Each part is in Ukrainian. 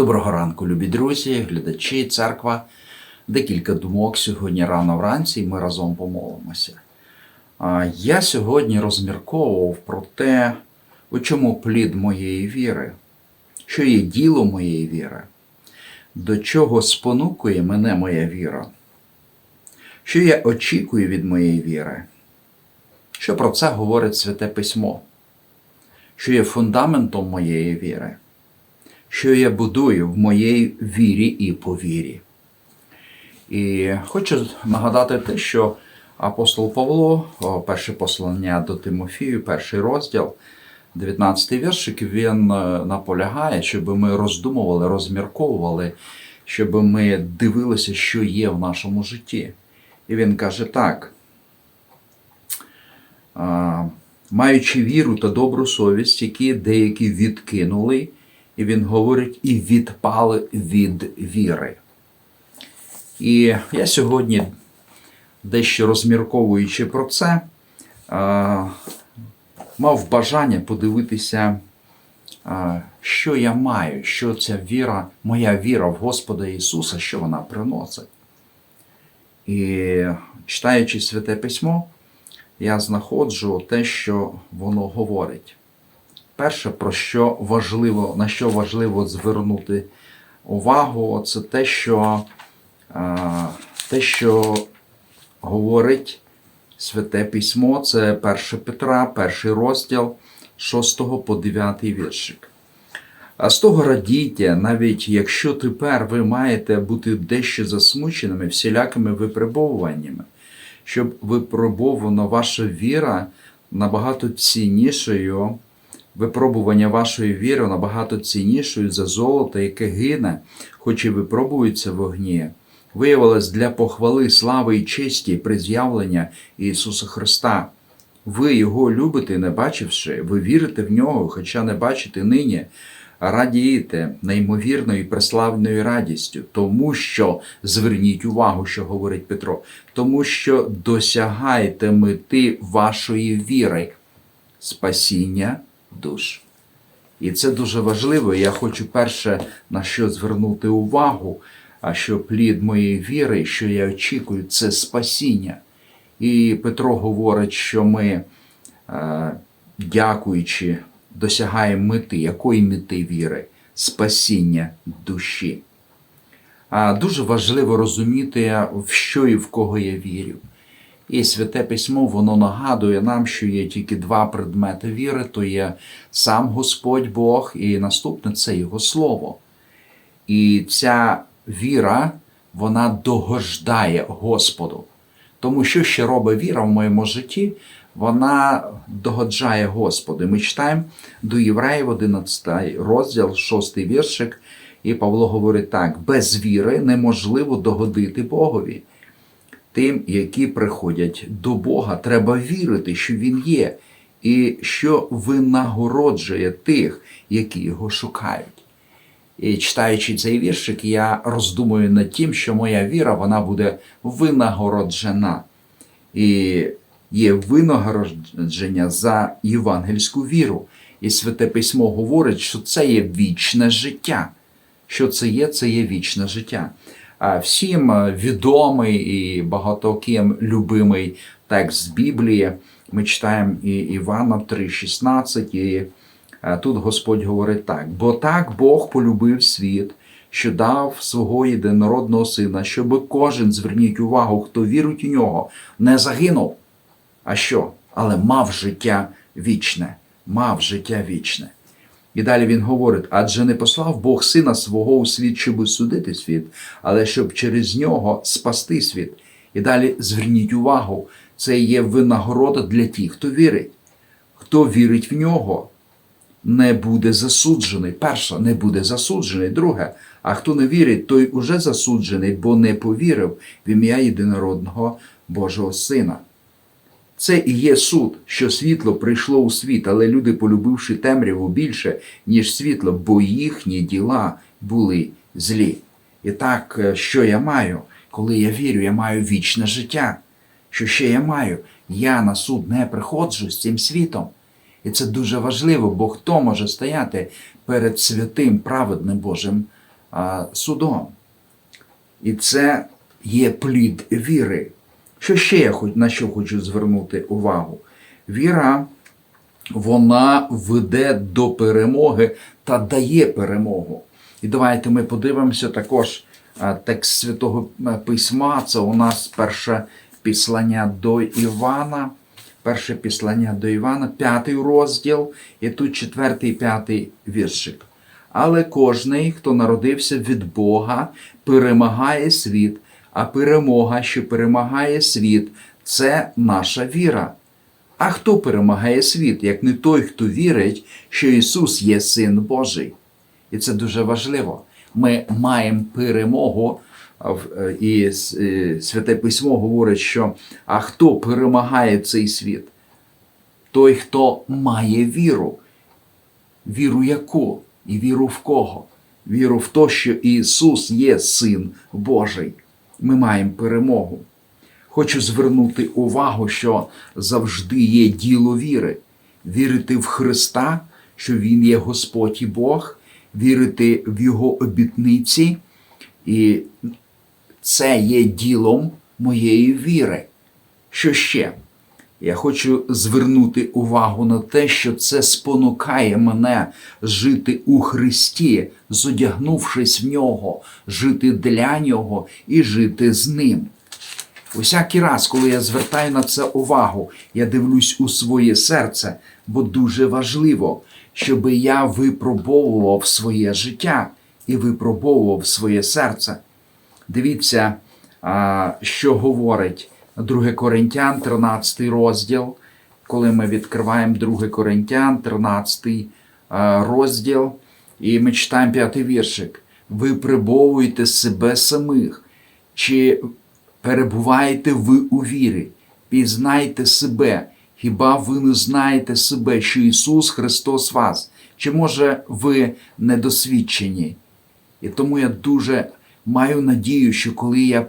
Доброго ранку, любі друзі, глядачі, церква. Декілька думок сьогодні рано вранці, і ми разом помолимося. Я сьогодні розмірковував про те, у чому плід моєї віри, що є діло моєї віри, до чого спонукує мене моя віра, що я очікую від моєї віри, що про це говорить Святе Письмо, що є фундаментом моєї віри що я будую в моїй вірі і повірі. І хочу нагадати те, що апостол Павло, перше послання до Тимофію, перший розділ, 19 віршик, він е, наполягає, щоб ми роздумували, розмірковували, щоб ми дивилися, що є в нашому житті. І він каже так. Маючи віру та добру совість, які деякі відкинули, і він говорить, і відпали від віри. І я сьогодні, дещо розмірковуючи про це, мав бажання подивитися, що я маю, що ця віра, моя віра в Господа Ісуса, що вона приносить. І читаючи Святе Письмо, я знаходжу те, що воно говорить. Перше, про що важливо, на що важливо звернути увагу, це те, що те, що говорить Святе Письмо, це 1 Петра, перший розділ 6 по 9 віршик. А з того радійте, навіть якщо тепер ви маєте бути дещо засмученими всілякими випробовуваннями, щоб випробована ваша віра набагато ціннішою випробування вашої віри набагато ціннішою за золото, яке гине, хоч і випробується вогні, виявилось для похвали слави і честі при з'явлення Ісуса Христа. Ви Його любите, не бачивши, ви вірите в нього, хоча не бачите нині, радієте неймовірною і преславною радістю, тому що зверніть увагу, що говорить Петро, тому що досягаєте мети вашої віри, спасіння душ. І це дуже важливо. Я хочу перше на що звернути увагу, а що плід моєї віри, що я очікую, це спасіння. І Петро говорить, що ми, е, дякуючи, досягаємо мети, якої мети віри? Спасіння душі. Дуже важливо розуміти, в що і в кого я вірю. І святе письмо воно нагадує нам, що є тільки два предмети віри: то є сам Господь Бог, і наступне це Його Слово. І ця віра, вона догождає Господу. Тому що ще робить віра в моєму житті, вона догоджає Господу. Ми читаємо до Євреїв 11 розділ, 6 віршик, і Павло говорить так: без віри неможливо догодити Богові тим, які приходять до Бога. Треба вірити, що Він є, і що винагороджує тих, які його шукають. І читаючи цей віршик, я роздумую над тим, що моя віра вона буде винагороджена. І є винагородження за євангельську віру. І Святе Письмо говорить, що це є вічне життя. Що це є, це є вічне життя всім е, відомий і багатоким любимий текст Біблії. Ми читаємо і Івана 3,16, і е, тут Господь говорить так: бо так Бог полюбив світ, що дав свого єдинородного сина, щоб кожен зверніть увагу, хто вірить у нього, не загинув. А що? Але мав життя вічне, мав життя вічне. І далі він говорить: адже не послав Бог сина свого у світ, щоб судити світ, але щоб через нього спасти світ. І далі зверніть увагу, це є винагорода для тих, хто вірить. Хто вірить в нього, не буде засуджений. Перше, не буде засуджений. Друге, а хто не вірить, той уже засуджений, бо не повірив в ім'я єдинородного Божого Сина. Це і є суд, що світло прийшло у світ, але люди, полюбивши темряву більше, ніж світло, бо їхні діла були злі. І так, е, що я маю, коли я вірю, я маю вічне життя. Що ще я маю? Я на суд не приходжу з цим світом. І це дуже важливо, бо хто може стояти перед святим праведним Божим судом. І це є плід віри. Що ще я на що хочу звернути увагу? Віра, вона веде до перемоги та дає перемогу. І давайте ми подивимося також текст Святого Письма. Це у нас перше післання до Івана. Перше післання до Івана, п'ятий розділ, і тут четвертий, п'ятий віршик. Але кожний, хто народився від Бога, перемагає світ, а перемога, що перемагає світ, це наша віра. А хто перемагає світ, як не той, хто вірить, що Ісус є Син Божий? І це дуже важливо. Ми маємо перемогу, е, і е, Святе Письмо говорить, що а хто перемагає цей світ? Той, хто має віру. Віру яку? І віру в кого? Віру в те, що Ісус є Син Божий. Ми маємо перемогу. Хочу звернути увагу, що завжди є діло віри. Вірити в Христа, що Він є Господь і Бог, вірити в Його обітниці, і це є ділом моєї віри. Що ще? Я хочу звернути увагу на те, що це спонукає мене жити у Христі, зодягнувшись в нього, жити для нього і жити з ним. Усякий раз, коли я звертаю на це увагу, я дивлюсь у своє серце, бо дуже важливо, щоб я випробовував своє життя і випробовував своє серце. Дивіться, що говорить 2 Коринтян, 13 розділ. Коли ми відкриваємо 2 Коринтян, 13 розділ, і ми читаємо п'ятий віршик. Випробовуйте себе самих, чи перебуваєте ви у вірі, пізнайте себе. Хіба ви не знаєте себе, що Ісус Христос вас? Чи може ви недосвідчені? І тому я дуже маю надію, що коли я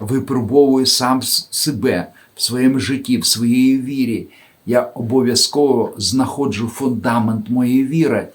випробовую сам себе в своєму житті, в своїй вірі, я обов'язково знаходжу фундамент моєї віри.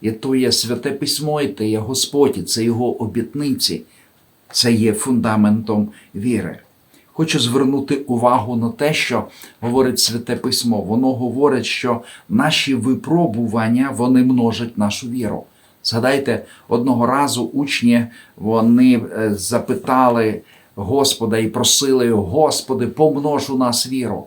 І то є святе письмо, і то є Господь, і це Його обітниці. Це є фундаментом віри. Хочу звернути увагу на те, що говорить Святе Письмо. Воно говорить, що наші випробування вони множать нашу віру. Згадайте, одного разу учні вони е, запитали Господа і просили Господи, помнож у нас віру.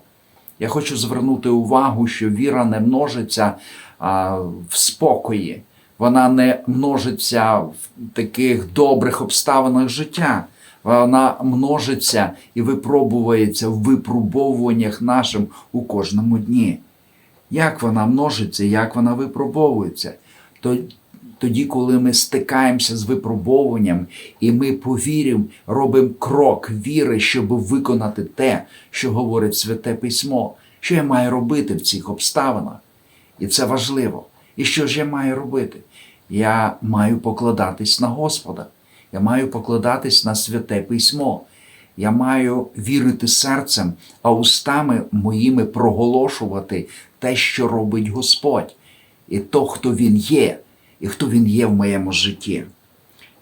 Я хочу звернути увагу, що віра не множиться а, в спокої, вона не множиться в таких добрих обставинах життя. Вона множиться і випробується в випробовуваннях нашим у кожному дні. Як вона множиться, як вона випробовується? То- Тоді, коли ми стикаємося з випробовуванням, і ми повіримо, робимо крок віри, щоб виконати те, що говорить Святе Письмо, що я маю робити в цих обставинах. І це важливо. І що ж я маю робити? Я маю покладатись на Господа. Я маю покладатись на святе письмо. Я маю вірити серцем, а устами моїми проголошувати те, що робить Господь, і то, хто Він є, і хто Він є в моєму житті.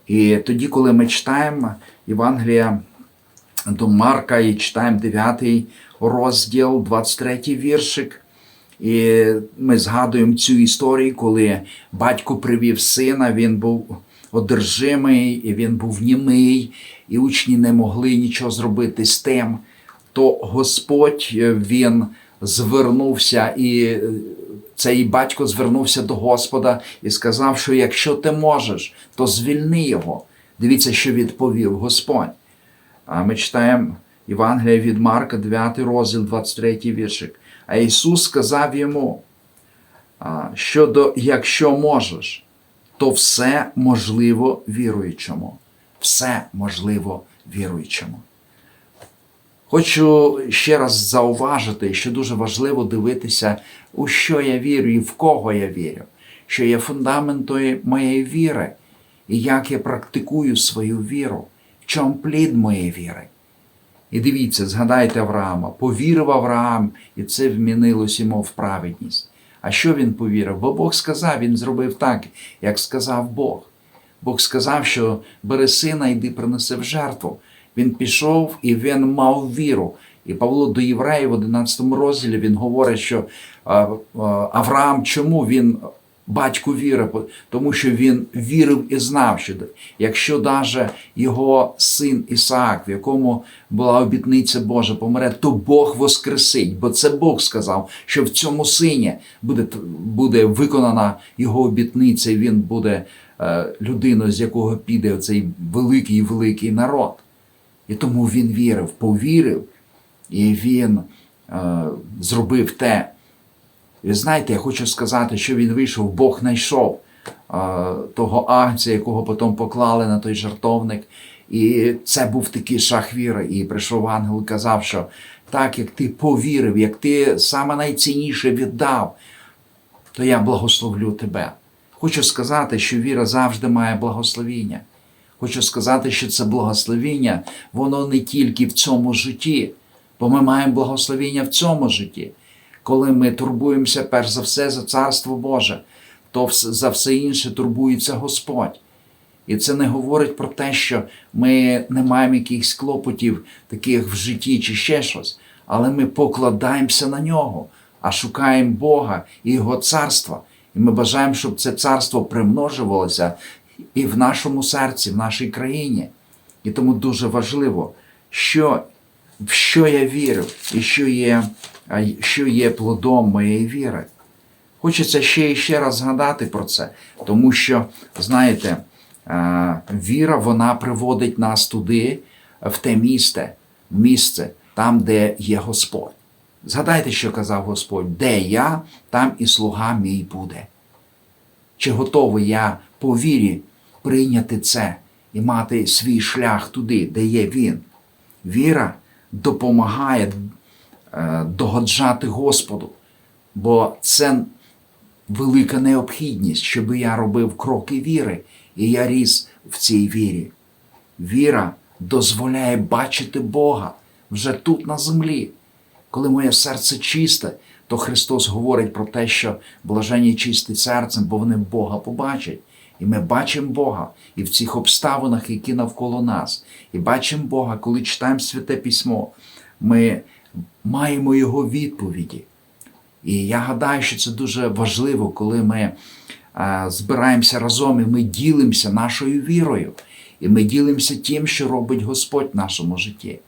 І тоді, коли ми читаємо Євангелія до Марка і читаємо 9 розділ, 23 віршик, і ми згадуємо цю історію, коли батько привів сина, він був одержимий, і він був німий, і учні не могли нічого зробити з тим. То Господь е, він звернувся, і е, цей батько звернувся до Господа і сказав, що якщо ти можеш, то звільни його. Дивіться, що відповів Господь. А ми читаємо Євангелія від Марка, 9 розділ, 23 віршик. А Ісус сказав йому, щодо якщо можеш, то все можливо віруючому. Все можливо віруючому. Хочу ще раз зауважити, що дуже важливо дивитися, у що я вірю і в кого я вірю, що є фундаментом моєї віри, і як я практикую свою віру, в чому плід моєї віри. І дивіться, згадайте Авраама. Повірив Авраам, і це вмінилось йому в праведність. А що він повірив? Бо Бог сказав, він зробив так, як сказав Бог. Бог сказав, що бери сина, йди принеси в жертву. Він пішов і він мав віру. І Павло до Євреїв в 11 розділі він говорить, що Авраам, чому він батько віри? Тому що він вірив і знав, що якщо даже його син Ісаак, в якому була обітниця Божа, помре, то Бог воскресить, бо це Бог сказав, що в цьому сині буде, буде виконана його обітниця, і він буде е, людиною, з якого піде цей великий великий народ. І тому він вірив, повірив, і він е, зробив те. І знаєте, я хочу сказати, що він вийшов, Бог знайшов е, того агнця, якого потім поклали на той жартовник. І це був такий шах віри. І прийшов ангел і казав, що так як ти повірив, як ти саме найцінніше віддав, то я благословлю тебе. Хочу сказати, що віра завжди має благословіння. Хочу сказати, що це благословіння, воно не тільки в цьому житті, бо ми маємо благословіння в цьому житті. Коли ми турбуємося перш за все за Царство Боже, то за все інше турбується Господь. І це не говорить про те, що ми не маємо якихось клопотів таких в житті чи ще щось, але ми покладаємося на нього, а шукаємо Бога і Його царства. І ми бажаємо, щоб це царство примножувалося і в нашому серці, в нашій країні. І тому дуже важливо, що, в що я вірю і що є, що є плодом моєї віри. Хочеться ще і ще раз згадати про це, тому що, знаєте, віра вона приводить нас туди, в те місце, місце, там, де є Господь. Згадайте, що казав Господь: де я, там і слуга мій буде. Чи готовий я по вірі прийняти це і мати свій шлях туди, де є Він? Віра допомагає е, догоджати Господу, бо це велика необхідність, щоб я робив кроки віри, і я ріс в цій вірі. Віра дозволяє бачити Бога вже тут на землі. Коли моє серце чисте, то Христос говорить про те, що блажені чисті серцем, бо вони Бога побачать. І ми бачимо Бога і в цих обставинах, які навколо нас. І бачимо Бога, коли читаємо Святе Письмо, ми маємо Його відповіді. І я гадаю, що це дуже важливо, коли ми а, збираємося разом і ми ділимося нашою вірою. І ми ділимося тим, що робить Господь в нашому житті.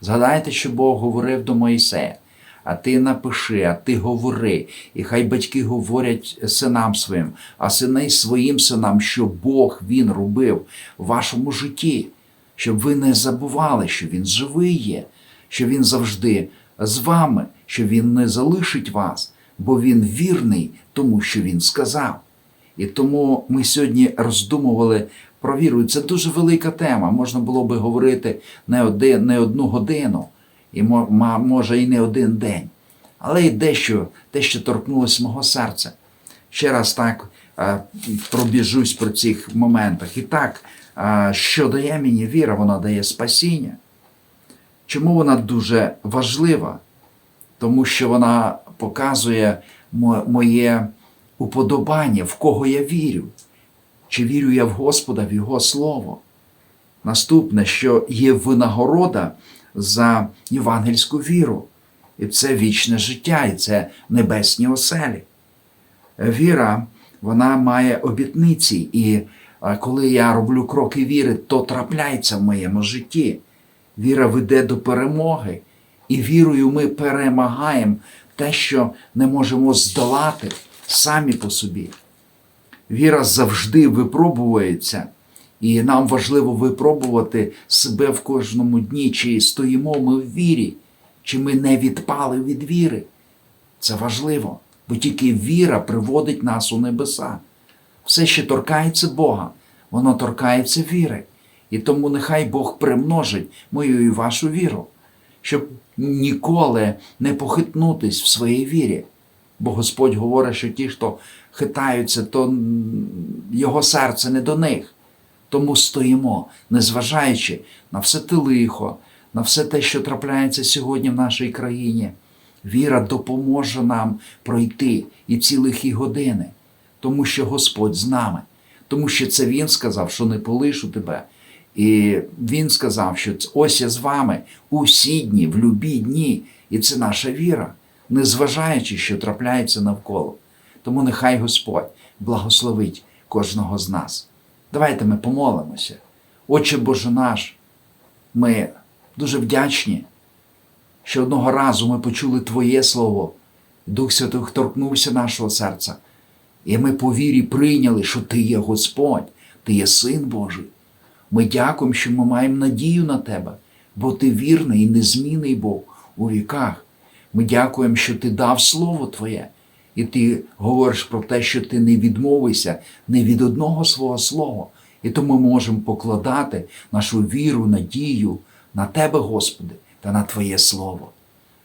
Згадайте, що Бог говорив до Моїсея. А ти напиши, а ти говори, і хай батьки говорять синам своїм, а сини своїм синам, що Бог Він робив в вашому житті, щоб ви не забували, що Він живий є, що Він завжди з вами, що Він не залишить вас, бо Він вірний тому, що Він сказав. І тому ми сьогодні роздумували про віру. Це дуже велика тема. Можна було би говорити не, один, не одну годину, і може і не один день. Але й дещо, те, торкнулося мого серця. Ще раз так е, пробіжусь про цих моментах. І так, е, що дає мені віра, вона дає спасіння. Чому вона дуже важлива? Тому що вона показує моє уподобання, в кого я вірю. Чи вірю я в Господа, в Його Слово? Наступне, що є винагорода за євангельську віру, і це вічне життя, і це небесні оселі. Віра, вона має обітниці, і коли я роблю кроки віри, то трапляється в моєму житті. Віра веде до перемоги, і вірою ми перемагаємо те, що не можемо здолати самі по собі. Віра завжди випробується, і нам важливо випробувати себе в кожному дні, чи стоїмо ми в вірі, чи ми не відпали від віри. Це важливо, бо тільки віра приводить нас у небеса. Все, що торкається Бога, воно торкається віри. І тому нехай Бог примножить мою і вашу віру, щоб ніколи не похитнутись в своїй вірі. Бо Господь говорить, що ті, хто хитаються, то його серце не до них. Тому стоїмо, незважаючи на все те лихо, на все те, що трапляється сьогодні в нашій країні. Віра допоможе нам пройти і ці лихі години, тому що Господь з нами, тому що це Він сказав, що не полишу тебе. І Він сказав, що ось я з вами усі дні, в любі дні. І це наша віра, незважаючи, що трапляється навколо. Тому нехай Господь благословить кожного з нас. Давайте ми помолимося. Отче Боже наш, ми дуже вдячні, що одного разу ми почули Твоє Слово, Дух Святий торкнувся нашого серця, і ми по вірі прийняли, що Ти є Господь, Ти є Син Божий. Ми дякуємо, що ми маємо надію на Тебе, бо Ти вірний і незмінний Бог у віках. Ми дякуємо, що Ти дав Слово Твоє, і Ти говориш про те, що Ти не відмовишся не від одного свого слова. І тому ми можемо покладати нашу віру, надію на Тебе, Господи, та на Твоє Слово.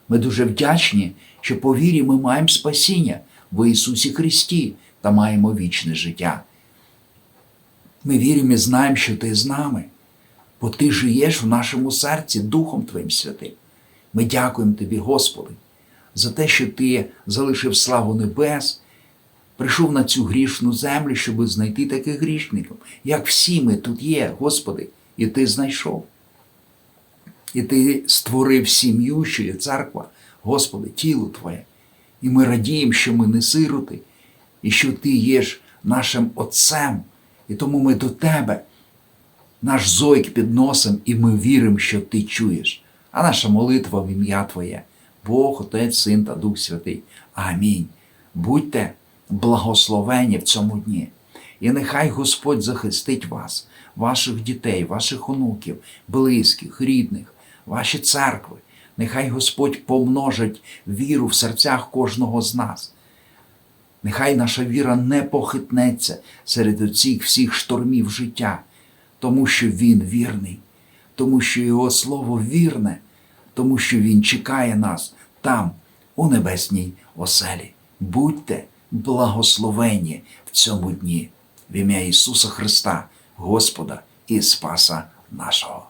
Ми дуже вдячні, що по вірі ми маємо спасіння в Ісусі Христі та маємо вічне життя. Ми віримо і знаємо, що Ти з нами, бо Ти живеш в нашому серці Духом Твоїм Святим. Ми дякуємо Тобі, Господи, за те, що Ти залишив славу небес, прийшов на цю грішну землю, щоб знайти таких грішників, як всі ми тут є, Господи, і Ти знайшов. І Ти створив сім'ю, що є церква, Господи, тіло Твоє. І ми радіємо, що ми не сироти, і що Ти єш нашим Отцем. І тому ми до Тебе наш зойк підносимо, і ми віримо, що Ти чуєш. А наша молитва в ім'я Твоє, Бог, Отець, Син та Дух Святий. Амінь. Будьте благословені в цьому дні. І нехай Господь захистить вас, ваших дітей, ваших онуків, близьких, рідних, ваші церкви. Нехай Господь помножить віру в серцях кожного з нас. Нехай наша віра не похитнеться серед оцих всіх штормів життя, тому що Він вірний, тому що Його Слово вірне, тому що Він чекає нас там, у небесній оселі. Будьте благословені в цьому дні в ім'я Ісуса Христа, Господа і Спаса нашого.